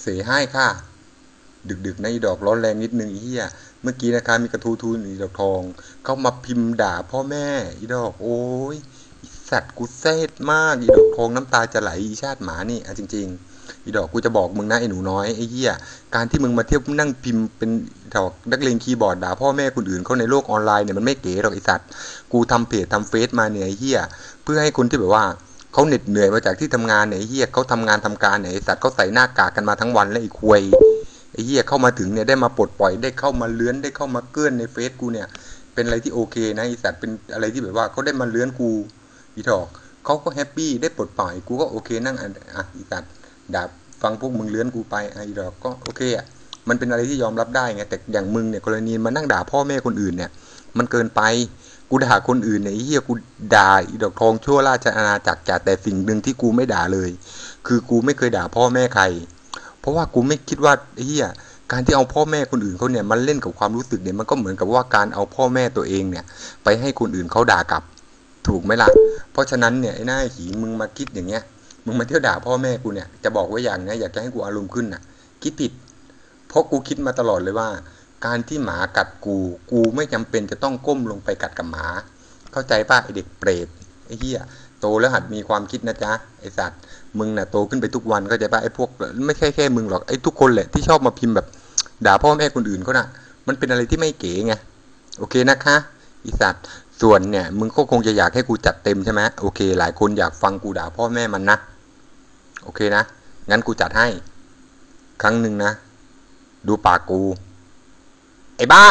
เสให้ค่ะ ดึกๆในดอกร้อนแรงนิดนึงอีเหี้ยเมื่อกี้นะคะมีกระทูทูนอีดอกทอง เขามาพิมพ์ด่าพ่อแม่ อีดอกโอ้ยสัตว์กูเซดมาก อีดอกทองน้ำตาจะไหลอีชาติหมานี่อะจริง ๆ อีดอกกูจะบอกมึงนะไอ้หนูน้อยไอ้เหี้ยการที่มึงมาเทียวนั่งพิมพ์เป็นดอกนักเลงคีย์บอร์ดด่าพ่อแม่คนอื่นเขาในโลกออนไลน์เนี่ยมันไม่เก๋หรอกไอ้สัตว์กูทำเพจทำเฟซมาเนี่ยไอ้เหี้ยเพื่อให้คนที่แบบว่า เขาเหน็ดเหนื่อยมาจากที่ทำงานเนี่ยไอ้เหี้ยเขาทำงานทำการเนี่ยไอ้สัตว์เขาใส่หน้ากากกันมาทั้งวันแล้วไอ้ควยไอ้เหี้ยเข้ามาถึงเนี่ยได้มาปลดปล่อยได้เข้ามาเลื้อนได้เข้ามาเกื้อนในเฟซกูเนี่ย เป็นอะไรที่โอเคนะไอ้สัตว์เป็นอะไรที่แบบว่าเขาได้มาเลื้อนกูอีทอกเขาก็แฮปปี้ได้ปลดปล่อยกูก็โอเคนั่งอะอะอีสัตว์ด่าฟังพวกมึงเลื้อนกูไปไอ้ดอกก็โอเคอะมันเป็นอะไรที่ยอมรับได้ไงแต่อย่างมึงเนี่ยกรณีมานั่งด่าพ่อแม่คนอื่นเนี่ย มันเกินไป กูด่าคนอื่นเนี่ยไอ้เฮียกูด่าอีดอกทองชั่วราชอาณาจักรจ่าแต่สิ่งหนึ่งที่กูไม่ด่าเลย คือกูไม่เคยด่าพ่อแม่ใคร เพราะว่ากูไม่คิดว่าไอ้เฮียการที่เอาพ่อแม่คนอื่นเขาเนี่ยมันเล่นกับความรู้สึกเนี่ยมันก็เหมือนกับว่าการเอาพ่อแม่ตัวเองเนี่ย ไปให้คนอื่นเขาด่ากลับ ถูกไหมล่ะ เพราะฉะนั้นเนี่ยไอ้หน้าหีมึงมาคิดอย่างเงี้ยมึงมาเที่ยวด่าพ่อแม่กูเนี่ยจะบอกไว้อย่างนะอยากจะให้กูอารมณ์ขึ้นน่ะ คิดผิด เพราะกูคิดมาตลอดเลยว่า การที่หมากัดกู กูไม่จำเป็นจะต้องก้มลงไปกัดกับหมา เข้าใจป่ะไอเด็กเปรตไอ้เหี้ยโตแล้วหัดมีความคิดนะจ๊ะไอสัตว์มึงน่ะโตขึ้นไปทุกวันเข้าใจป่ะไอพวกไม่ใช่แค่มึงหรอกไอทุกคนแหละที่ชอบมาพิมพ์แบบ ด่าพ่อแม่คนอื่นเขาน่ะ มันเป็นอะไรที่ไม่เก๋ไงโอเคนะคะไอสัตว์ส่วนเนี่ยมึงก็คงจะอยากให้กูจัดเต็มใช่ไหมโอเค หลายคนอยากฟังกูด่าพ่อแม่มันนะโอเคนะงั้นกูจัดให้ ครั้งหนึ่งนะ ดูปากกู ไอ้บ้า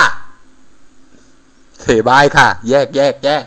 เสบายค่ะ แยกแยกแยก